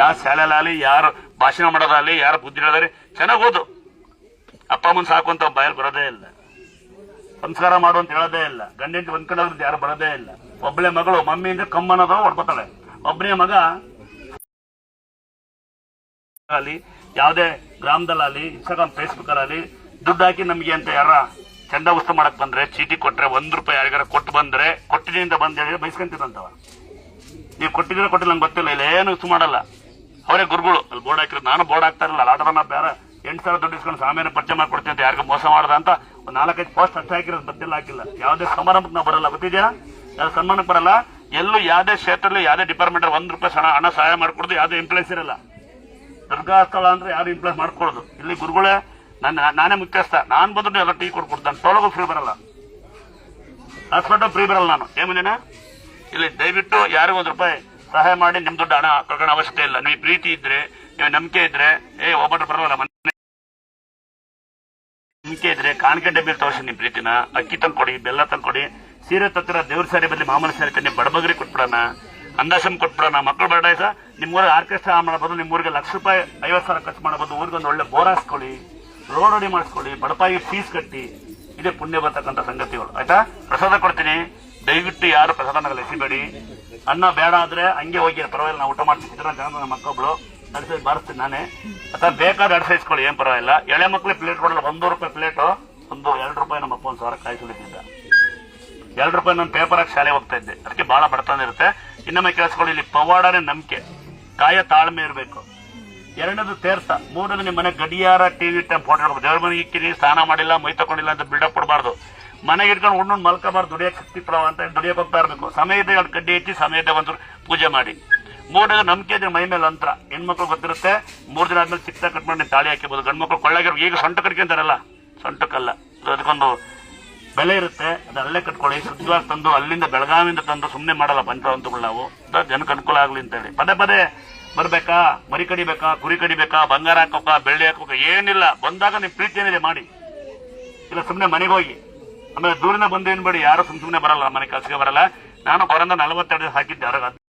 ಯಾವ ಸ್ಯಾಲಲಾಗಲಿ ಯಾರು ಭಾಷಣ ಮಾಡೋದಾಗಲಿ, ಯಾರು ಬುದ್ಧಿ ಹೇಳೋದಾಗಲಿ, ಚೆನ್ನಾಗಿ ಓದು. ಅಪ್ಪ ಅಮ್ಮನ ಸಾಕು ಅಂತ ಬರೋದೇ ಇಲ್ಲ. ಸಂಸ್ಕಾರ ಮಾಡು ಅಂತ ಹೇಳೋದೇ ಇಲ್ಲ. ಗಂಡಂಟಿ ಹೊಂದ್ಕೊಂಡವ್ರದ್ದು ಯಾರು ಬರೋದೇ ಇಲ್ಲ. ಒಬ್ಬಳೆ ಮಗಳು ಮಮ್ಮಿ ಅಂದ್ರೆ ಕಮ್ಮನೋದು ಹೊಡ್ಕೊತಾಳೆ. ಒಬ್ಬನೇ ಮಗ ಅಲ್ಲಿ, ಯಾವುದೇ ಗ್ರಾಮದಲ್ಲಾಗಲಿ ಇನ್ಸ್ಟಾಗ್ರಾಮ್ ಫೇಸ್ಬುಕ್ ಅಲ್ಲಿ ದುಡ್ಡು ಹಾಕಿ ನಮಗೆ ಅಂತ ಯಾರ ಚಂದ ಉತ್ಸವ ಮಾಡಕ್ ಬಂದ್ರೆ, ಚೀಟಿ ಕೊಟ್ರೆ, ಒಂದ್ ರೂಪಾಯಿ ಯಾರಿಗಾರ ಕೊಟ್ಟು ಬಂದ್ರೆ ಕೊಟ್ಟಿದಿಂದ ಬಂದ ಬೈಸ್ಕೊಂತಿರಂತವ ನೀವು ಕೊಟ್ಟಿದ್ರೆ ಕೊಟ್ಟಿಲ್ಲ ನಂಗೆ ಗೊತ್ತಿಲ್ಲ. ಇಲ್ಲ, ಏನು ಮಾಡಲ್ಲ. ಅವರೇ ಗುರುಗಳು. ಅಲ್ಲಿ ಬೋರ್ಡ್ ಹಾಕಿರೋದು. ನಾನು ಬೋರ್ಡ್ ಹಾಕ್ತಾ ಇರಲಿಲ್ಲ. ಲಾಟರನ್ನ ಬೇರೆ ಎಂಟು ಸಾವಿರ ದುಡ್ಡು ಇಸ್ಕೊಂಡು ಸಾಮಾನ್ಯ ಪರಿಚಯ ಮಾಡ್ಕೊಡ್ತೀನಿ ಅಂತ ಯಾರಿಗೂ ಮೋಸ ಮಾಡ್ದ ಅಂತ ಒಂದು ನಾಲ್ಕೈದು ಪೋಸ್ಟ್ ಅಷ್ಟೇ ಹಾಕಿರೋದು ಬತ್ತಿಲ್ಲ ಹಾಕಿಲ್ಲ. ಯಾವುದೇ ಸಮಾರಂಭಕ್ಕೆ ನಾವು ಬರಲ್ಲ ಗೊತ್ತಿದ್ಯಾ ಯಾವ ಸನ್ಮಾನಕ್ಕೆ ಬರಲ್ಲ. ಎಲ್ಲೂ ಯಾವುದೇ ಕ್ಷೇತ್ರದಲ್ಲಿ ಯಾವುದೇ ಡಿಪಾರ್ಟ್ಮೆಂಟ್ ಒಂದು ರೂಪಾಯಿ ಹಣ ಹಣ ಸಹಾಯ ಮಾಡಿಕೊಡೋದು ಯಾವುದೇ ಇಂಪ್ಲೇಸ್ ಇರಲ್ಲ. ದುರ್ಗಾಸ್ಥಳ ಅಂದ್ರೆ ಯಾರು ಇಂಪ್ಲೇಸ್ ಮಾಡ್ಕೊಳ್ಳೋದು ಇಲ್ಲಿ ಗುರುಗಳೇ, ನನ್ನ ನಾನೇ ಮುಖ್ಯಸ್ಥ. ನಾನು ಬಂದ್ರೆ ಎಲ್ಲ ಟೀ ಕೊಡ್ಕೊಡ್ತಾನೆ ಟೋಲಗೂ ಫ್ರೀ ಬರಲ್ಲ. ಹಾಸ್ಪಿಟಲ್ ಫ್ರೀ ಬರಲ್ಲ ನಾನು. ಏನು ಏಮಿದೇನ ಇಲ್ಲಿ ದಯವಿಟ್ಟು ಯಾರಿಗೂ ಒಂದು ರೂಪಾಯಿ ಸಹಾಯ ಮಾಡಿ ನಿಮ್ ದುಡ್ಡು ಹಣ ಕಳ್ಕೊಳ್ಳೋ ಅವಶ್ಯಕತೆ ಇಲ್ಲ. ನೀವು ಪ್ರೀತಿ ಇದ್ರೆ ನೀವು ನಂಬಿಕೆ ಇದ್ರೆ, ಏ ಒಬ್ಬರು ಬರಲ್ಲ ಮನೆ. ನಂಬಿಕೆ ಇದ್ರೆ ಕಾಣಿಕೆ ಡಬ್ಬಿ ತೋರಿಸಿ ನಿಮ್ ಪ್ರೀತಿನ, ಅಕ್ಕಿ ತಂದ್ಕೊಡಿ ಬೆಲ್ಲ ತಂದ್ಕೊಡಿ ಸೀರೆ ತತ್ತಿರ ದೇವ್ರ ಸಾರಿ ಬದಲಿ ಮಾಮೂಲಿ ಸಾರಿ ತಂದು ಬಡಬಗರಿ ಕೊಟ್ಬಿಡೋಣ. ಅಂದಾಸಮ್ ಕೊಟ್ಬಿಡೋಣ. ಮಕ್ಕಳು ಬೇಡ ಆಯ್ತಾ ನಿಮ್ಮ ಊರಿಗೆ ಆರ್ಕೆಸ್ಟ್ರಾ ಮಾಡಬಹುದು ನಿಮ್ಮ ಊರಿಗೆ ಲಕ್ಷ ರೂಪಾಯಿ, ಐವತ್ತು ಸಾವಿರ ಖರ್ಚು ಮಾಡಬಹುದು ಊರಿಗೆ ಒಂದು ಒಳ್ಳೆ ಬೋರ್ ಹಾಸ್ಕೊಳ್ಳಿ. ರೋಡ್ ಅಡಿ ಮಾಡಿಸ್ಕೊಳ್ಳಿ. ಬಡಪಾಯಿ ಫೀಸ್ ಕಟ್ಟಿ. ಇದೇ ಪುಣ್ಯ ಬರ್ತಕ್ಕಂಥ ಸಂಗತಿಗಳು. ಆಯ್ತಾ? ಪ್ರಸಾದ ಕೊಡ್ತೀನಿ. ದಯವಿಟ್ಟು ಯಾರು ಪ್ರಸಾದನ ಎಸಿಬೇಡಿ. ಅನ್ನ ಬೇಡ ಆದ್ರೆ ಹಂಗೆ ಹೋಗಿ, ಪರವಾಗಿಲ್ಲ ನಾವು ಊಟ ಮಾಡ್ತೀನಿ. ನಮ್ಮ ಮಕ್ಕಳು. ನಡೆಸಿ ಬರ್ತೀನಿ ನಾನೇ. ಅಥವಾ ಬೇಕಾದ ಇಸ್ಕೊಳ್ಳಿ ಏನ್ ಪರವಾಗಿಲ್ಲ. ಎಳೆ ಮಕ್ಳಿಗೆ ಪ್ಲೇಟ್ ಕೊಡಲ್ಲ ಒಂದು ರೂಪಾಯಿ ಪ್ಲೇಟು ಒಂದು ಎರಡು ರೂಪಾಯಿ ನಮ್ಮ ಅಪ್ಪ ಒಂದು ಸಾವಿರ ಕಾಯಿ ಸುಲಿತಿದ್ದ ಎರಡು ರೂಪಾಯಿ ನಾನು ಪೇಪರ್ ಹಾಕಿ ಶಾಲೆ ಹೋಗ್ತಾ ಇದ್ದೆ. ಅದಕ್ಕೆ ಬಹಳ ಬಡತನ ಇರುತ್ತೆ. ಇನ್ನೊಮ್ಮೆ ಕೇಳಿಸ್ಕೊಳ್ಳಿ, ಇಲ್ಲಿ ಪವಾಡನೆ ನಂಬಿಕೆ. ಕಾಯ ತಾಳ್ಮೆ ಇರಬೇಕು. ಎರಡನೇದು ತೀರ್ಥ ಮೂರನೇದು ನಿಮ್ಮ ಮನೆ ಗಡಿಯಾರ ಟಿವಿ ಟೈಮ್ ಫೋಟೋ ದೇವ್ರ ಮನೆಗೆ ಇಕ್ಕಿರಿ, ಸ್ನಾನ ಮಾಡಿಲ್ಲ, ಮೈ ತಗೊಂಡಿಲ್ಲ ಅಂತ ಬಿಲ್ಡಪ್ ಕೊಡಬಾರ್ದು. ಮನೆಗೆ ಇಟ್ಕೊಂಡು ಉಣ್ಣು ಮಲ್ಕೋಬಾರ್ದು ದುಡಿಯಕ್ಕೆ ಪ್ರವ ಅಂತ ದುಡಿಯಕ್ಕೆ ಹೋಗ್ತಾ ಇರಬೇಕು. ಸಮಯದ ಎರಡು ಕಡ್ಡಿ ಹೆಚ್ಚಿ ಸಮಯದ ಒಂದು ಪೂಜೆ ಮಾಡಿ. ಮೂರನೇದು ನಂಬಿಕೆ ಇದ್ರೆ ಮೈ ಮೇಲೆ ಅಂತರ. ಹೆಣ್ಮಕ್ಳು ಗೊತ್ತಿರುತ್ತೆ, ಮೂರು ದಿನ ಆದ್ಮೇಲೆ ಚಿಕ್ಕ ಕಟ್ ಮಾಡಿ ತಾಳಿ ಹಾಕಿಬೋದು ಗಂಡು ಮಕ್ಕಳು ಕೊಳ್ಳಾಗಿರೋ ಈಗ ಸೊಂಟ ಕಟ್ಕೊಂತಾರಲ್ಲ ಸೊಂಟಕ್ಕಲ್ಲ. ಅದು ಅದಕ್ಕೊಂದು ಬೆಲೆ ಇರುತ್ತೆ, ಅದು ಅಲ್ಲೇ ಕಟ್ಕೊಳ್ಳಿ. ಶುದ್ಧವಾಗಿ ತಂದು ಅಲ್ಲಿಂದ ಬೆಳಗಾವಿಯಿಂದ ತಂದು ಸುಮ್ಮನೆ ಮಾಡಲ್ಲ ಪಂಚವಂತಗಳು ನಾವು. ಜನಕ್ಕೆ ಅನುಕೂಲ ಆಗಲಿ ಅಂತ ಹೇಳಿ. ಪದೇ ಪದೇ ಬರಬೇಕಾ, ಮರಿ ಕಡಿಬೇಕಾ, ಕುರಿ ಕಡಿಬೇಕಾ, ಬಂಗಾರ ಹಾಕೋಕ, ಬೆಳ್ಳಿ ಹಾಕೋಕ, ಏನಿಲ್ಲ. ಬಂದಾಗ ನಿಮ್ಮ ಪ್ರೀತಿ ಏನಿದೆ, ಮಾಡಿ. ಇಲ್ಲ ಸುಮ್ಮನೆ ಮನೆಗೆ ಹೋಗಿ. ಆಮೇಲೆ ದೂರಿನ ಬಂದೇನ್ ಬಿಡಿ ಯಾರು ಸುಮ್ ಸುಮ್ಮನೆ ಬರಲ್ಲ, ಮನೆ ಕೆಲಸಕ್ಕೆ ಬರಲ್ಲ. ನಾನು ಬರಂದ ನಲವತ್ತೆರಡು ಹಾಕಿದ್ದೆ ಯಾರಾಗ